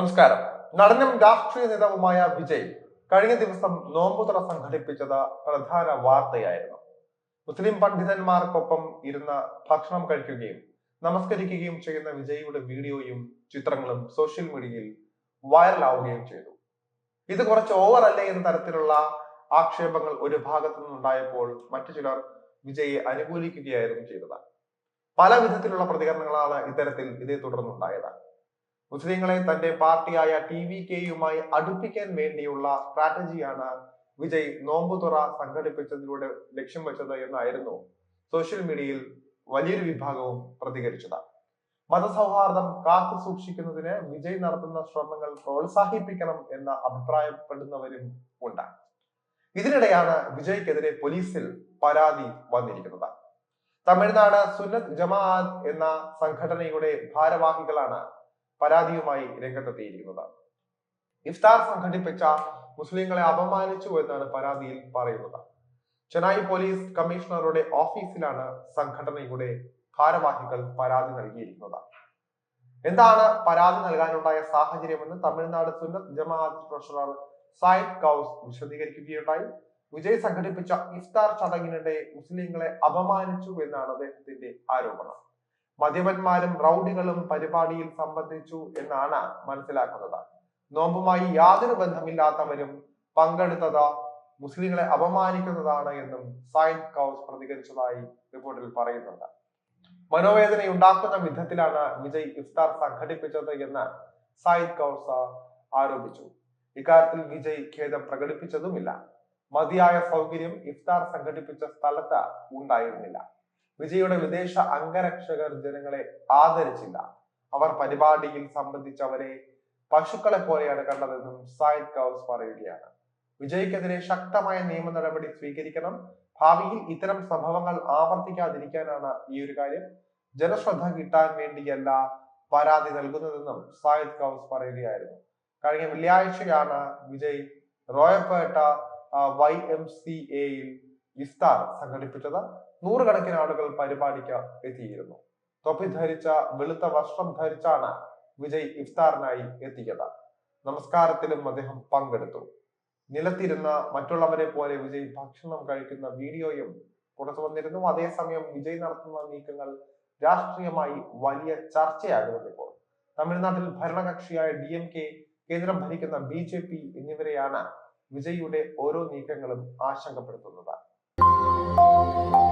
നമസ്കാരം. നടനും രാഷ്ട്രീയ നേതാവുമായ വിജയ് കഴിഞ്ഞ ദിവസം നോമ്പുതുറ സംഘടിപ്പിച്ചത് പ്രധാന വാർത്തയായിരുന്നു. മുസ്ലിം പണ്ഡിതന്മാർക്കൊപ്പം ഇരുന്ന് ഭക്ഷണം കഴിക്കുകയും നമസ്കരിക്കുകയും ചെയ്യുന്ന വിജയിയുടെ വീഡിയോയും ചിത്രങ്ങളും സോഷ്യൽ മീഡിയയിൽ വൈറലാവുകയും ചെയ്തു. ഇത് കുറച്ച് ഓവർ അല്ലേ എന്ന തരത്തിലുള്ള ആക്ഷേപങ്ങൾ ഒരു ഭാഗത്തു നിന്നുണ്ടായപ്പോൾ മറ്റു ചിലർ വിജയെ അനുകൂലിക്കുകയായിരുന്നു ചെയ്തത്. പല വിധത്തിലുള്ള പ്രതികരണങ്ങളാണ് ഇത്തരത്തിൽ ഇതേ തുടർന്നുണ്ടായത്. മുസ്ലിങ്ങളെ തന്റെ പാർട്ടിയായ ടി വി കെയുമായി അടുപ്പിക്കാൻ വേണ്ടിയുള്ള സ്ട്രാറ്റജിയാണ് വിജയ് നോമ്പുതുറ സംഘടിപ്പിച്ചതിലൂടെ ലക്ഷ്യം വെച്ചത് എന്നായിരുന്നു സോഷ്യൽ മീഡിയയിൽ വലിയൊരു വിഭാഗവും പ്രതികരിച്ചത്. മതസൗഹാർദ്ദം കാത്തു സൂക്ഷിക്കുന്നതിന് വിജയ് നടത്തുന്ന ശ്രമങ്ങൾ പ്രോത്സാഹിപ്പിക്കണം എന്ന് അഭിപ്രായപ്പെടുന്നവരും ഉണ്ട്. ഇതിനിടെയാണ് വിജയ്ക്കെതിരെ പോലീസിൽ പരാതി വന്നിരിക്കുന്നത്. തമിഴ്നാട് സുന്നത് ജമാഅത്ത് എന്ന സംഘടനയുടെ ഭാരവാഹികളാണ് പരാതിയുമായി രംഗത്തെത്തിയിരിക്കുന്നത് ഇഫ്താർ സംഘടിപ്പിച്ച മുസ്ലിങ്ങളെ അപമാനിച്ചു എന്നാണ് പരാതിയിൽ പറയുന്നത്. ചെന്നൈ പോലീസ് കമ്മീഷണറുടെ ഓഫീസിലാണ് സംഘടനയുടെ ഭാരവാഹികൾ പരാതി നൽകിയിരിക്കുന്നത്. എന്താണ് പരാതി നൽകാനുണ്ടായ സാഹചര്യമെന്ന് തമിഴ്നാട് സുന്നത്ത് ജമാഅത്ത് ട്രഷറർ സായിദ് കൌസ് വിശദീകരിക്കുകയുണ്ടായി. വിജയ് സംഘടിപ്പിച്ച ഇഫ്താർ ചടങ്ങിനിടെ മുസ്ലിങ്ങളെ അപമാനിച്ചു എന്നാണ് അദ്ദേഹത്തിന്റെ ആരോപണം. മദ്യപന്മാരും റൗഡികളും പരിപാടിയിൽ സംബന്ധിച്ചു എന്നാണ് മനസ്സിലാക്കുന്നത്. നോമ്പുമായി യാതൊരു ബന്ധമില്ലാത്തവരും പങ്കെടുത്തത് മുസ്ലിങ്ങളെ അപമാനിക്കുന്നതാണ് എന്നും സായിദ് കൗസ് പ്രതികരിച്ചതായി റിപ്പോർട്ടിൽ പറയുന്നുണ്ട്. മനോവേദന ഉണ്ടാക്കുന്ന വിധത്തിലാണ് വിജയ് ഇഫ്താർ സംഘടിപ്പിച്ചത് എന്ന് സായിദ് കൌസ ആരോപിച്ചു. ഇക്കാര്യത്തിൽ വിജയ് ഖേദം പ്രകടിപ്പിച്ചതുമില്ല. മതിയായ സൗകര്യം ഇഫ്താർ സംഘടിപ്പിച്ച സ്ഥലത്ത് ഉണ്ടായിരുന്നില്ല. വിജയുടെ വിദേശ അംഗരക്ഷകർ ജനങ്ങളെ ആദരിച്ചില്ല. അവർ പരിപാടിയിൽ സംബന്ധിച്ചവരെ പശുക്കളെ പോലെയാണ് കണ്ടതെന്നും സായിദ് കൗസ് പറയുകയാണ്. വിജയ്ക്കെതിരെ ശക്തമായ നിയമ നടപടി സ്വീകരിക്കണം. ഭാവിയിൽ ഇത്തരം സംഭവങ്ങൾ ആവർത്തിക്കാതിരിക്കാനാണ് ഈ ഒരു കാര്യം. ജനശ്രദ്ധ കിട്ടാൻ വേണ്ടിയല്ല പരാതി നൽകുന്നതെന്നും സായിദ് കൗസ് പറയുകയായിരുന്നു. കഴിഞ്ഞ വെള്ളിയാഴ്ചയാണ് Vijay Royapettah Y M C എയിൽ ഇഫ്താർ സംഘടിപ്പിച്ചത് നൂറുകണക്കിന് ആളുകൾ പരിപാടിക്ക് എത്തിയിരുന്നു. തൊപ്പി ധരിച്ച വെളുത്ത വസ്ത്രം ധരിച്ചാണ് വിജയ് ഇഫ്താറിനായി എത്തിയത്. നമസ്കാരത്തിലും അദ്ദേഹം പങ്കെടുത്തു. നിലത്തിരുന്ന മറ്റുള്ളവരെ പോലെ വിജയ് ഭക്ഷണം കഴിക്കുന്ന വീഡിയോയും പുറത്തു വന്നിരുന്നു. അതേസമയം വിജയ് നടത്തുന്ന നീക്കങ്ങൾ രാഷ്ട്രീയമായി വലിയ ചർച്ചയാകുന്നത് ഇപ്പോൾ തമിഴ്നാട്ടിൽ ഭരണകക്ഷിയായ ഡി എം കെ കേന്ദ്രം ഭരിക്കുന്ന ബി ജെ പി എന്നിവരെയാണ് വിജയിയുടെ ഓരോ നീക്കങ്ങളും ആശങ്കപ്പെടുത്തുന്നത്. Bye.